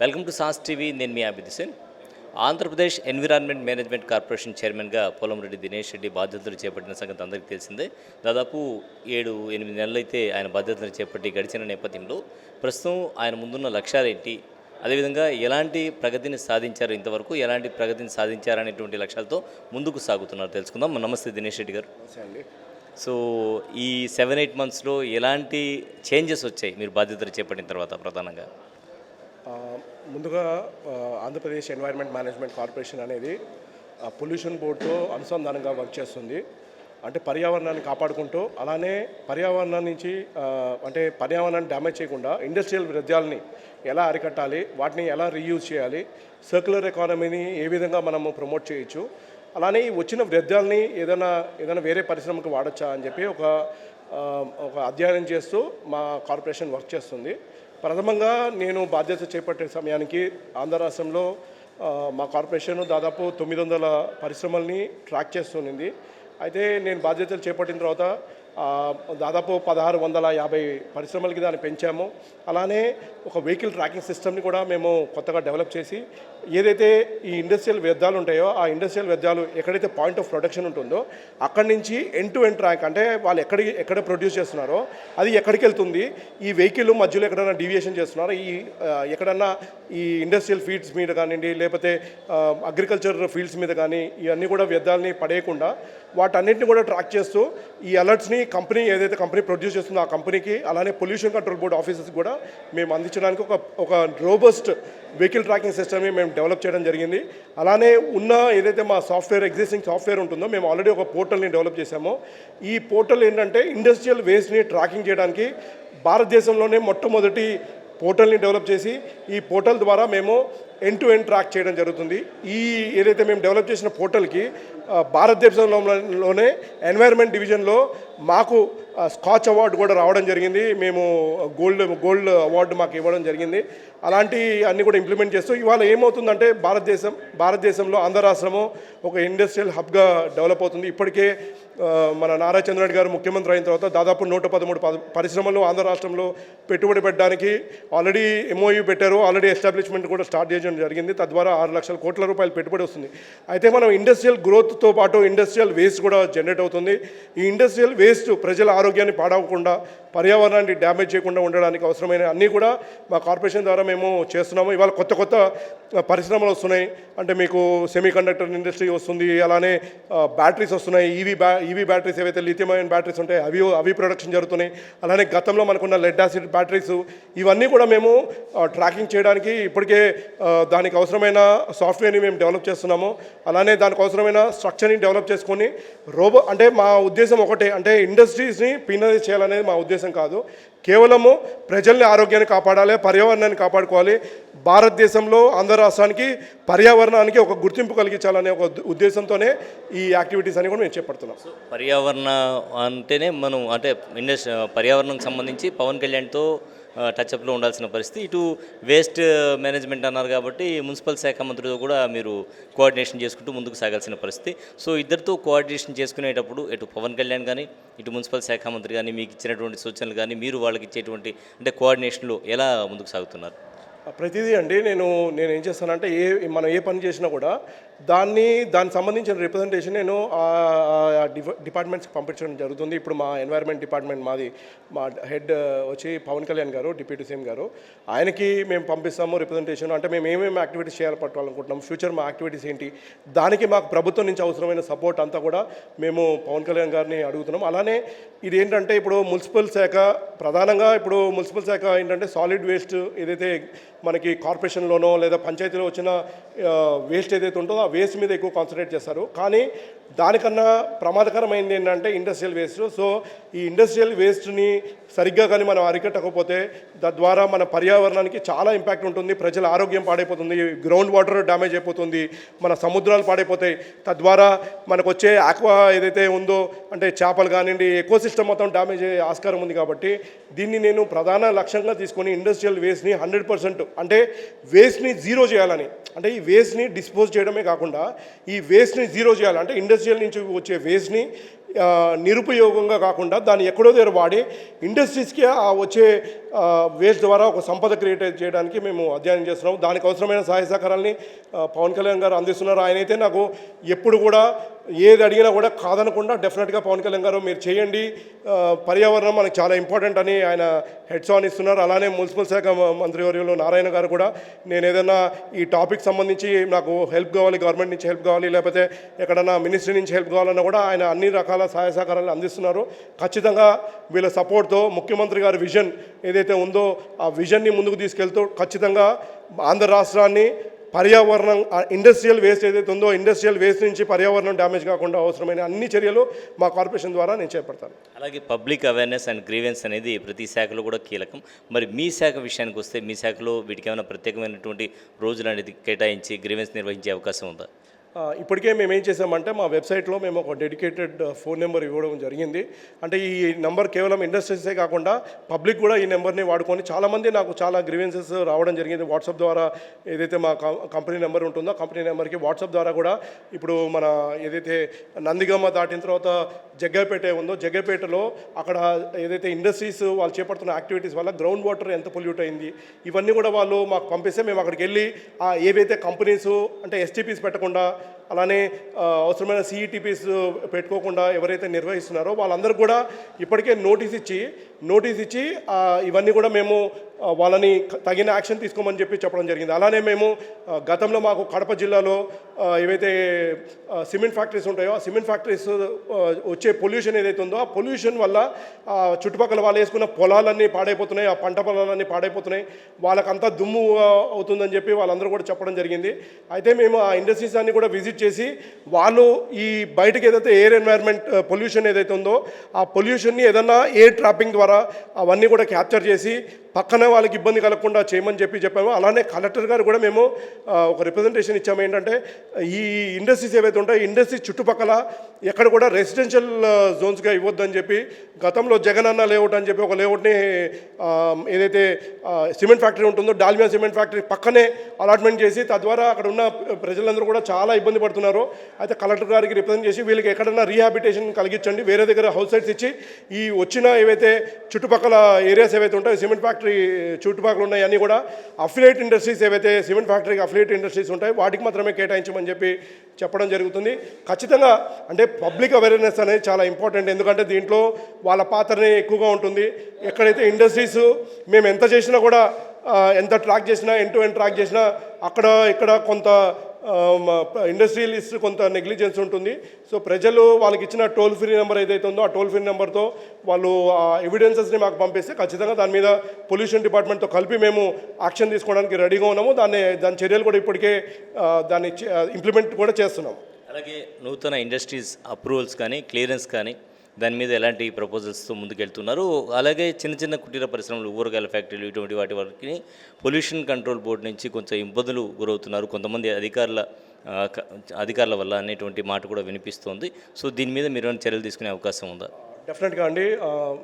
Welcome to సాస్ TV. నేను మీ Abid Hussain Andhra Pradesh environment management corporation చైర్మన్గా పోలంరెడ్డి దినేష్ రెడ్డి బాధ్యతలు చేపట్టిన సంగతి అందరికీ తెలిసిందే. దాదాపు ఏడు ఎనిమిది నెలలైతే ఆయన బాధ్యతలు చేపట్టి గడిచిన నేపథ్యంలో ప్రస్తుతం ఆయన ముందున్న లక్ష్యాలేంటి? అదేవిధంగా ఎలాంటి ప్రగతిని సాధించారు ఇంతవరకు? ఎలాంటి ప్రగతిని సాధించారనేటువంటి లక్ష్యాలతో ముందుకు సాగుతున్నారు తెలుసుకుందాం. నమస్తే దినేష్ రెడ్డి గారు. సో ఈ సెవెన్ ఎయిట్ మంత్స్లో ఎలాంటి చేంజెస్ వచ్చాయి మీరు బాధ్యతలు చేపట్టిన తర్వాత ప్రధానంగా? ముందుగా ఆంధ్రప్రదేశ్ ఎన్వైర్న్మెంట్ మేనేజ్మెంట్ కార్పొరేషన్ అనేది పొల్యూషన్ బోర్డుతో అనుసంధానంగా వర్క్ చేస్తుంది. అంటే పర్యావరణాన్ని కాపాడుకుంటూ అలానే పర్యావరణం నుంచి అంటే పర్యావరణాన్ని డ్యామేజ్ చేయకుండా ఇండస్ట్రియల్ వ్యర్థాలని ఎలా అరికట్టాలి వాటిని ఎలా రీయూజ్ చేయాలి సర్క్యులర్ ఎకానమీని ఏ విధంగా మనము ప్రమోట్ చేయొచ్చు అలానే ఈ వచ్చిన వ్యర్థాలని ఏదైనా ఏదైనా వేరే పరిశ్రమకు వాడచ్చా అని చెప్పి ఒక ఒక అధ్యయనం చేస్తూ మా కార్పొరేషన్ వర్క్ చేస్తుంది. ప్రథమంగా నేను బాధ్యత చేపట్టే సమయానికి ఆంధ్ర రాష్ట్రంలో మా కార్పొరేషన్ దాదాపు తొమ్మిది వందల పరిశ్రమల్ని ట్రాక్ చేస్తుంది అయితే నేను బాధ్యతలు చేపట్టిన తర్వాత దాదాపు పదహారు వందల యాభై పరిశ్రమలకి దాన్ని పెంచాము. అలానే ఒక వెహికల్ ట్రాకింగ్ సిస్టమ్ని కూడా మేము కొత్తగా డెవలప్ చేసి ఏదైతే ఈ ఇండస్ట్రియల్ వ్యర్థాలు ఉంటాయో ఆ ఇండస్ట్రియల్ వ్యర్థాలు ఎక్కడైతే పాయింట్ ఆఫ్ ప్రొడక్షన్ ఉంటుందో అక్కడి నుంచి ఎండ్ టు ఎండ్ ట్రాక్ అంటే వాళ్ళు ఎక్కడికి ఎక్కడ ప్రొడ్యూస్ చేస్తున్నారో అది ఎక్కడికి వెళ్తుంది ఈ వెహికల్ మధ్యలో ఎక్కడైనా డీవియేషన్ చేస్తున్నారో ఈ ఎక్కడన్నా ఈ ఇండస్ట్రియల్ ఫీల్డ్స్ మీద కానివ్వండి లేకపోతే అగ్రికల్చర్ ఫీల్డ్స్ మీద కానీ ఇవన్నీ కూడా వ్యర్థాలని పడేయకుండా వాటన్నింటిని కూడా ట్రాక్ చేస్తూ ఈ అలర్ట్స్ని కంపెనీ ఏదైతే కంపెనీ ప్రొడ్యూస్ చేస్తుందో ఆ కంపెనీకి అలానే పొల్యూషన్ కంట్రోల్ బోర్డ్ ఆఫీసెస్ కూడా మేము అందించడానికి ఒక ఒక రోబస్ట్ వెహికల్ ట్రాకింగ్ సిస్టమ్ని మేము డెవలప్ చేయడం జరిగింది. అలానే ఉన్న ఏదైతే మా సాఫ్ట్వేర్ ఎగ్జిస్టింగ్ సాఫ్ట్వేర్ ఉంటుందో మేము ఆల్రెడీ ఒక పోర్టల్ని డెవలప్ చేశాము. ఈ పోర్టల్ ఏంటంటే ఇండస్ట్రియల్ వేస్ట్ని ట్రాకింగ్ చేయడానికి భారతదేశంలోనే మొట్టమొదటి పోర్టల్ని డెవలప్ చేసి ఈ పోర్టల్ ద్వారా మేము ఎండ్ టు ఎండ్ ట్రాక్ చేయడం జరుగుతుంది. ఈ ఏదైతే మేము డెవలప్ చేసిన పోర్టల్కి భారతదేశంలోనే ఎన్వైర్న్మెంట్ డివిజన్లో మాకు స్కాచ్ అవార్డు కూడా రావడం జరిగింది. మేము గోల్డ్ గోల్డ్ అవార్డు మాకు ఇవ్వడం జరిగింది. అలాంటి అన్ని కూడా ఇంప్లిమెంట్ చేస్తూ ఇవాళ ఏమవుతుందంటే భారతదేశం భారతదేశంలో ఆంధ్ర రాష్ట్రము ఒక ఇండస్ట్రియల్ హబ్గా డెవలప్ అవుతుంది. ఇప్పటికే మన నారా చంద్రరెడ్డి గారు ముఖ్యమంత్రి అయిన తర్వాత దాదాపు నూట పదమూడు పద- పరిశ్రమలు ఆంధ్ర రాష్ట్రంలో పెట్టుబడి పెట్టడానికి ఆల్రెడీ ఎంఓయూ పెట్టారు. ఆల్రెడీ ఎస్టాబ్లిష్మెంట్ కూడా స్టార్ట్ చేయడం జరిగింది. తద్వారా ఆరు లక్షల కోట్ల రూపాయలు పెట్టుబడి వస్తుంది. అయితే మనం ఇండస్ట్రియల్ గ్రోత్తో పాటు ఇండస్ట్రియల్ వేస్ట్ కూడా జనరేట్ అవుతుంది. ఈ ఇండస్ట్రియల్ వేస్ట్ ప్రజల ఆరోగ్యాన్ని పాడవకుండా పర్యావరణాన్ని డ్యామేజ్ చేయకుండా ఉండడానికి అవసరమైన అన్నీ కూడా మా కార్పొరేషన్ ద్వారా మేము చేస్తున్నాము. ఇవాళ కొత్త కొత్త పరిశ్రమలు వస్తున్నాయి. అంటే మీకు సెమీ కండక్టర్ ఇండస్ట్రీ వస్తుంది అలానే బ్యాటరీస్ వస్తున్నాయి. ఈవీ బ్యా ఈవీ బ్యాటరీస్ ఏవైతే లిథియం అయన్ బ్యాటరీస్ ఉంటాయి అవి అవి ప్రొడక్షన్ జరుగుతున్నాయి. అలానే గతంలో మనకున్న లెడ్ యాసిడ్ బ్యాటరీస్ ఇవన్నీ కూడా మేము ట్రాకింగ్ చేయడానికి ఇప్పటికే దానికి అవసరమైన సాఫ్ట్వేర్ని మేము డెవలప్ చేస్తున్నాము. అలానే దానికి అవసరమైన స్ట్రక్చర్ని డెవలప్ చేసుకొని రోబో అంటే మా ఉద్దేశం ఒకటే అంటే ఇండస్ట్రీస్ని పీనలైజ్ చేయాలనేది మా ఉద్దేశం. కాదు కేవలము ప్రజల్ని ఆరోగ్యాన్ని కాపాడాలి పర్యావరణాన్ని కాపాడుకోవాలి. భారతదేశంలో ఆంధ్ర రాష్ట్రానికి పర్యావరణానికి ఒక గుర్తింపు కలిగించాలనే ఒక ఉద్దేశంతోనే ఈ యాక్టివిటీస్ అని కూడా మేము చేపడుతున్నాం. పర్యావరణ అంటేనే మనం అంటే ఇండస్ పర్యావరణంకి సంబంధించి పవన్ కళ్యాణ్తో టచ్అప్లో ఉండాల్సిన పరిస్థితి. ఇటు వేస్ట్ మేనేజ్మెంట్ అన్నారు కాబట్టి మున్సిపల్ శాఖ మంత్రితో కూడా మీరు కోఆర్డినేషన్ చేసుకుంటూ ముందుకు సాగాల్సిన పరిస్థితి. సో ఇద్దరితో కోఆర్డినేషన్ చేసుకునేటప్పుడు ఇటు పవన్ కళ్యాణ్ కానీ ఇటు మున్సిపల్ శాఖ మంత్రి కానీ మీకు ఇచ్చినటువంటి సూచనలు కానీ మీరు వాళ్ళకి ఇచ్చేటువంటి అంటే కోఆర్డినేషన్లో ఎలా ముందుకు సాగుతున్నారు? ప్రతిదీ అండి నేను నేను ఏం చేస్తానంటే ఏ మనం ఏ పని చేసినా కూడా దాన్ని దానికి సంబంధించిన రిప్రజెంటేషన్ నేను ఆ డిపార్ట్మెంట్స్కి పంపించడం జరుగుతుంది. ఇప్పుడు మా ఎన్వైర్న్మెంట్ డిపార్ట్మెంట్ మాది మా హెడ్ వచ్చి పవన్ కళ్యాణ్ గారు డిప్యూటీ సీఎం గారు ఆయనకి మేము పంపిస్తాము రిప్రజెంటేషన్ అంటే మేము ఏమేమి యాక్టివిటీస్ చేయాలి పట్టాలనుకుంటున్నాం ఫ్యూచర్ మా యాక్టివిటీస్ ఏంటి దానికి మాకు ప్రభుత్వం నుంచి అవసరమైన సపోర్ట్ అంతా కూడా మేము పవన్ కళ్యాణ్ గారిని అడుగుతున్నాం అలానే ఇది ఏంటంటే ఇప్పుడు మున్సిపల్ శాఖ ప్రధానంగా ఇప్పుడు మున్సిపల్ శాఖ ఏంటంటే సాలిడ్ వేస్ట్ ఏదైతే మనకి కార్పొరేషన్లోనో లేదా పంచాయతీలో వచ్చిన వేస్ట్ ఏదైతే ఉంటుందో ఆ వేస్ట్ మీద ఎక్కువ కాన్సన్ట్రేట్ చేస్తారు. కానీ దానికన్నా ప్రమాదకరమైంది ఏంటంటే ఇండస్ట్రియల్ వేస్ట్ సో ఈ ఇండస్ట్రియల్ వేస్ట్ని సరిగ్గా కానీ మనం అరికట్టకపోతే తద్వారా మన పర్యావరణానికి చాలా ఇంపాక్ట్ ఉంటుంది. ప్రజల ఆరోగ్యం పాడైపోతుంది. గ్రౌండ్ వాటర్ డ్యామేజ్ అయిపోతుంది. మన సముద్రాలు పాడైపోతాయి. తద్వారా మనకు వచ్చే ఆక్వా ఏదైతే ఉందో అంటే చేపలు కానివ్వండి ఎకో సిస్టమ్ మొత్తం డ్యామేజ్ అయ్యే ఆస్కారం ఉంది కాబట్టి దీన్ని నేను ప్రధాన లక్ష్యంగా తీసుకొని ఇండస్ట్రియల్ వేస్ట్ని హండ్రెడ్ పర్సెంట్ అంటే వేస్ట్ని జీరో చేయాలని అంటే ఈ వేస్ట్ని డిస్పోజ్ చేయడమే కాకుండా ఈ వేస్ట్ని జీరో చేయాలి. అంటే ఇండస్ట్రియల్ నుంచి వచ్చే వేస్ట్ని నిరుపయోగంగా కాకుండా దాన్ని ఎక్కడో దగ్గర వాడి ఇండస్ట్రీస్కి ఆ వచ్చే వేస్ట్ ద్వారా ఒక సంపద క్రియేట్ చేయడానికి మేము అధ్యయనం చేస్తున్నాం. దానికి అవసరమైన సహాయ సహకారాలని పవన్ కళ్యాణ్ గారు అందిస్తున్నారు. ఆయనైతే నాకు ఎప్పుడు కూడా ఏది అడిగినా కూడా కాదనకుండా డెఫినెట్గా పవన్ కళ్యాణ్ గారు మీరు చేయండి. పర్యావరణం మనకు చాలా ఇంపార్టెంట్ అని ఆయన హెడ్స్ ఆన్ ఇస్తున్నారు. అలానే మున్సిపల్ శాఖ మంత్రి మంత్రివర్యులు నారాయణ గారు కూడా నేను ఏదైనా ఈ టాపిక్ సంబంధించి నాకు హెల్ప్ కావాలి గవర్నమెంట్ నుంచి హెల్ప్ కావాలి లేకపోతే ఎక్కడన్నా మినిస్ట్రీ నుంచి హెల్ప్ కావాలన్నా కూడా ఆయన అన్ని రకాల సహాయ సహకారాలు అందిస్తున్నారు. ఖచ్చితంగా వీళ్ళ సపోర్ట్తో ముఖ్యమంత్రి గారి విజన్ ఏదైతే ఉందో ఆ విజన్ని ముందుకు తీసుకెళ్తూ ఖచ్చితంగా ఆంధ్ర రాష్ట్రాన్ని పర్యావరణం ఇండస్ట్రియల్ వేస్ట్ ఏదైతే ఉందో ఇండస్ట్రియల్ వేస్ట్ నుంచి పర్యావరణం డ్యామేజ్ కాకుండా అవసరమైన అన్ని చర్యలు మా కార్పొరేషన్ ద్వారా నేను చేపడతాను. అలాగే పబ్లిక్ అవేర్నెస్ అండ్ గ్రీవెన్స్ అనేది ప్రతి శాఖలో కూడా కీలకం. మరి మీ శాఖ విషయానికి వస్తే మీ శాఖలో వీటికి ఏమైనా ప్రత్యేకమైనటువంటి రోజులు అనేది కేటాయించి గ్రీవెన్స్ నిర్వహించే అవకాశం ఉందా? ఇప్పటికే మేము ఏం చేసామంటే మా వెబ్సైట్లో మేము ఒక డెడికేటెడ్ ఫోన్ నెంబర్ ఇవ్వడం జరిగింది. అంటే ఈ నెంబర్ కేవలం ఇండస్ట్రీసే కాకుండా పబ్లిక్ కూడా ఈ నెంబర్ని వాడుకొని చాలామంది నాకు చాలా గ్రీవెన్సెస్ రావడం జరిగింది. వాట్సాప్ ద్వారా ఏదైతే మా కం- కంపెనీ నెంబర్ ఉంటుందో కంపెనీ నెంబర్కి వాట్సాప్ ద్వారా కూడా ఇప్పుడు మన ఏదైతే నందిగమ్మ దాటిన తర్వాత జగ్గైపేట ఉందో జగ్గైపేటలో అక్కడ ఏదైతే ఇండస్ట్రీస్ వాళ్ళు చేపడుతున్న యాక్టివిటీస్ వల్ల గ్రౌండ్ వాటర్ ఎంత పొల్యూట్ అయింది ఇవన్నీ కూడా వాళ్ళు మాకు పంపిస్తే మేము అక్కడికి వెళ్ళి ఏవైతే కంపెనీస్ అంటే ఎస్టీపీస్ పెట్టకుండా అలానే అవసరమైన సిఈటీపీస్ పెట్టుకోకుండా ఎవరైతే నిర్వహిస్తున్నారో వాళ్ళందరూ కూడా ఇప్పటికే నోటీస్ ఇచ్చి నోటీస్ ఇచ్చి ఇవన్నీ కూడా మేము వాళ్ళని తగిన యాక్షన్ తీసుకోమని చెప్పి చెప్పడం జరిగింది. అలానే మేము గతంలో మాకు కడప జిల్లాలో ఏవైతే సిమెంట్ ఫ్యాక్టరీస్ ఉంటాయో ఆ సిమెంట్ ఫ్యాక్టరీస్ వచ్చే పొల్యూషన్ ఏదైతే ఉందో ఆ పొల్యూషన్ వల్ల చుట్టుపక్కల వాళ్ళు వేసుకున్న పొలాలన్నీ పాడైపోతున్నాయి ఆ పంట పొలాలన్నీ పాడైపోతున్నాయి వాళ్ళకంతా దుమ్ము అవుతుందని చెప్పి వాళ్ళందరూ కూడా చెప్పడం జరిగింది. అయితే మేము ఆ ఇండస్ట్రీస్ అన్ని కూడా విజిట్ చేసి వాళ్ళు ఈ బయటకు ఏదైతే ఎయిర్ ఎన్వైర్న్మెంట్ పొల్యూషన్ ఏదైతే ఉందో ఆ పొల్యూషన్ని ఏదన్నా ఎయిర్ ట్రాపింగ్ ద్వారా అవన్నీ కూడా క్యాప్చర్ చేసి పక్కన వాళ్ళకి ఇబ్బంది కలగకుండా చేయమని చెప్పి చెప్పాము. అలానే కలెక్టర్ గారు కూడా మేము ఒక రిప్రజెంటేషన్ ఇచ్చాము. ఏంటంటే ఈ ఇండస్ట్రీస్ ఏవైతే ఉంటాయో ఇండస్ట్రీస్ చుట్టుపక్కల ఎక్కడ కూడా రెసిడెన్షియల్ జోన్స్గా ఇవ్వద్దని చెప్పి గతంలో జగన్ అన్న లేఅవుట్ అని చెప్పి ఒక లేఅవుట్ని ఏదైతే సిమెంట్ ఫ్యాక్టరీ ఉంటుందో డాల్మియా సిమెంట్ ఫ్యాక్టరీ పక్కనే అలాట్మెంట్ చేసి తద్వారా అక్కడ ఉన్న ప్రజలందరూ కూడా చాలా ఇబ్బంది పడుతున్నారు. అయితే కలెక్టర్ గారికి రిప్రజెంట్ చేసి వీళ్ళకి ఎక్కడన్నా రీహాబిటేషన్ కలిగించండి వేరే దగ్గర హౌస్ సైట్స్ ఇచ్చి ఈ వచ్చిన ఏవైతే చుట్టుపక్కల ఏరియాస్ ఏవైతే ఉంటాయో సిమెంట్ ఫ్యాక్టరీ ఫ్యాక్టరీ చుట్టుపక్కల ఉన్నాయి అన్నీ కూడా అఫిలియేట్ ఇండస్ట్రీస్ ఏవైతే సిమెంట్ ఫ్యాక్టరీకి అఫిలియేట్ ఇండస్ట్రీస్ ఉంటాయి వాటికి మాత్రమే కేటాయించమని చెప్పి చెప్పడం జరుగుతుంది. ఖచ్చితంగా అంటే పబ్లిక్ అవేర్నెస్ అనేది చాలా ఇంపార్టెంట్ ఎందుకంటే దీంట్లో వాళ్ళ పాత్రనే ఎక్కువగా ఉంటుంది. ఎక్కడైతే ఇండస్ట్రీస్ మేము ఎంత చేసినా కూడా ఎంత ట్రాక్ చేసినా ఎంటూ ఎండ్ ట్రాక్ చేసినా అక్కడ ఇక్కడ కొంత ఇండస్ట్రియలిస్ట్ కొంత నెగ్లిజెన్స్ ఉంటుంది. సో ప్రజలు వాళ్ళకి ఇచ్చిన టోల్ ఫ్రీ నెంబర్ ఏదైతే ఉందో ఆ టోల్ ఫ్రీ నెంబర్తో వాళ్ళు ఆ ఎవిడెన్సెస్ని మాకు పంపిస్తే ఖచ్చితంగా దాని మీద పొల్యూషన్ డిపార్ట్మెంట్తో కలిపి మేము యాక్షన్ తీసుకోవడానికి రెడీగా ఉన్నాము. దాన్ని దాని చర్యలు కూడా ఇప్పటికే దాన్ని ఇంప్లిమెంట్ కూడా చేస్తున్నాం. అలాగే నూతన ఇండస్ట్రీస్ అప్రూవల్స్ కానీ క్లియరెన్స్ కానీ దాని మీద ఎలాంటి ప్రపోజల్స్తో ముందుకెళ్తున్నారు? అలాగే చిన్న చిన్న కుటీర పరిశ్రమలు ఊరగాయల ఫ్యాక్టరీలు ఇటువంటి వాటి వరకు పొల్యూషన్ కంట్రోల్ బోర్డు నుంచి కొంచెం ఇబ్బందులు గురవుతున్నారు. కొంతమంది అధికారుల అధికారుల వల్ల అనేటువంటి మాట కూడా వినిపిస్తోంది. సో దీని మీద మీరు చర్యలు తీసుకునే అవకాశం ఉందా? డెఫినెట్గా అండి.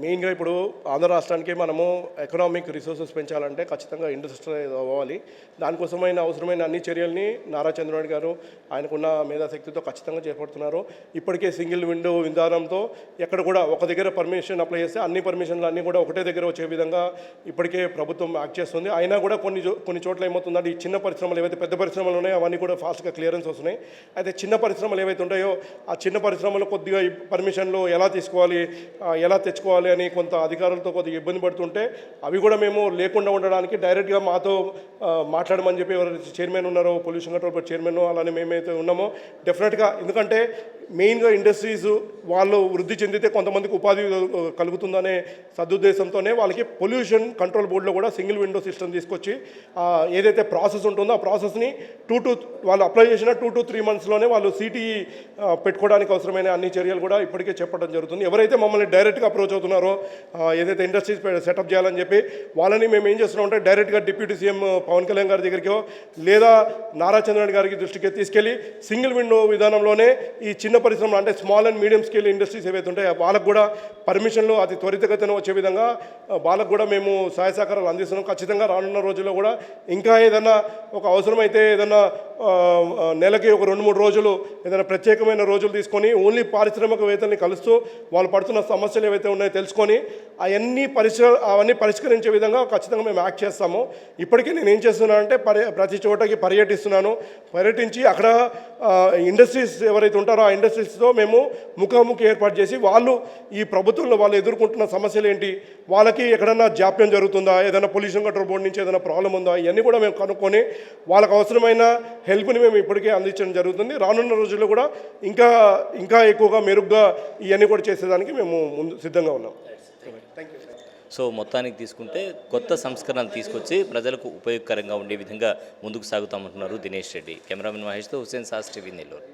మెయిన్గా ఇప్పుడు ఆంధ్ర రాష్ట్రానికి మనము ఎకనామిక్ రిసోర్సెస్ పెంచాలంటే ఖచ్చితంగా ఇండస్ట్రియల్ అవ్వాలి. దానికోసమైన అవసరమైన అన్ని చర్యల్ని నారా చంద్రబాబు గారు ఆయనకున్న మేధాశక్తితో ఖచ్చితంగా చేపడుతున్నారు. ఇప్పటికే సింగిల్ విండో విధానంతో ఎక్కడ కూడా ఒక దగ్గర పర్మిషన్ అప్లై చేస్తే అన్ని పర్మిషన్లు అన్నీ కూడా ఒకటే దగ్గర వచ్చే విధంగా ఇప్పటికే ప్రభుత్వం యాక్ట్ చేస్తుంది. అయినా కూడా కొన్ని చో- కొన్ని చోట్ల ఏమవుతుందంటే ఈ చిన్న పరిశ్రమలు ఏవైతే పెద్ద పరిశ్రమలు ఉన్నాయో అవన్నీ కూడా ఫాస్ట్గా క్లియరెన్స్ వస్తున్నాయి. అయితే చిన్న పరిశ్రమలు ఏవైతే ఉంటాయో ఆ చిన్న పరిశ్రమలు కొద్దిగా పర్మిషన్లు ఎలా తీసుకోవాలి? ఎలా తెచ్చుకోవాలి అని కొంత అధికారులతో కొద్దిగా ఇబ్బంది పడుతుంటే అవి కూడా మేము లేకుండా ఉండడానికి డైరెక్ట్గా మాతో మాట్లాడమని చెప్పి ఎవరైతే చైర్మన్ ఉన్నారో పొల్యూషన్ కంట్రోల్ బోర్డ్ చైర్మన్ అలానే మేమైతే ఉన్నామో డెఫినెట్గా ఎందుకంటే మెయిన్గా ఇండస్ట్రీస్ వాళ్ళు వృద్ధి చెందితే కొంతమందికి ఉపాధి కలుగుతుందనే సదుద్దేశంతోనే వాళ్ళకి పొల్యూషన్ కంట్రోల్ బోర్డులో కూడా సింగిల్ విండో సిస్టమ్ తీసుకొచ్చి ఏదైతే ప్రాసెస్ ఉంటుందో ఆ ప్రాసెస్ని టూ టు వాళ్ళు అప్లై చేసిన టూ టు త్రీ మంత్స్లోనే వాళ్ళు సిటీ పెట్టుకోవడానికి అవసరమైన అన్ని చర్యలు కూడా ఇప్పటికే చెప్పడం జరుగుతుంది. ఎవరైతే మమ్మల్ని డైరెక్ట్గా అప్రోచ్ అవుతున్నారో ఏదైతే ఇండస్ట్రీస్ సెటప్ చేయాలని చెప్పి వాళ్ళని మేము ఏం చేస్తున్నామంటే డైరెక్ట్గా డిప్యూటీ సీఎం పవన్ కళ్యాణ్ గారి దగ్గరికో లేదా నారా చంద్రబాబు గారికి దృష్టికి తీసుకెళ్ళి సింగిల్ విండో విధానంలోనే ఈ చిన్న పరిశ్రమలు అంటే small and medium scale industries ఏవైతే ఉంటాయో వాళ్ళకు కూడా పర్మిషన్లు అతి త్వరితగతిన వచ్చే విధంగా వాళ్ళకు కూడా మేము సహాయ సహకారాలు అందిస్తున్నాం. ఖచ్చితంగా రానున్న రోజుల్లో కూడా ఇంకా ఏదైనా ఒక అవసరమైతే ఏదైనా నెలకి ఒక రెండు మూడు రోజులు ఏదైనా ప్రత్యేకమైన రోజులు తీసుకొని ఓన్లీ పారిశ్రామికవేత్తల్ని కలుస్తూ వాళ్ళు పడుతున్న సమస్యలు ఏవైతే ఉన్నాయో తెలుసుకొని అవన్నీ పరిష్క అవన్నీ పరిష్కరించే విధంగా ఖచ్చితంగా మేము యాక్ట్ చేస్తాము. ఇప్పటికీ నేను ఏం చేస్తున్నానంటే పర్య ప్రతి చోటకి పర్యటిస్తున్నాను. పర్యటించి అక్కడ ఇండస్ట్రీస్ ఎవరైతే ఉంటారో ఆ ఇండస్ట్రీస్తో మేము ముఖాముఖి ఏర్పాటు చేసి వాళ్ళు ఈ ప్రభుత్వంలో వాళ్ళు ఎదుర్కొంటున్న సమస్యలు ఏంటి? వాళ్ళకి ఎక్కడన్నా జాప్యం జరుగుతుందా? ఏదైనా పొల్యూషన్ కంట్రోల్ బోర్డు నుంచి ఏదైనా ప్రాబ్లం ఉందా? ఇవన్నీ కూడా మేము కనుక్కొని వాళ్ళకు అవసరమైన హెల్ప్ని మేము ఇప్పటికే అందించడం జరుగుతుంది. రానున్న రోజుల్లో కూడా ఇంకా ఇంకా ఎక్కువగా మెరుగ్గా ఇవన్నీ కూడా చేసేదానికి మేము ముందు సిద్ధంగా ఉన్నాం. థ్యాంక్ యూ సో మొత్తానికి తీసుకుంటే కొత్త సంస్కరణలు తీసుకొచ్చి ప్రజలకు ఉపయోగకరంగా ఉండే విధంగా ముందుకు సాగుతామంటున్నారు దినేష్ రెడ్డి. కెమెరామెన్ మహేష్తో హుసేన్ సాస్ టీవీ నెల్లూరు.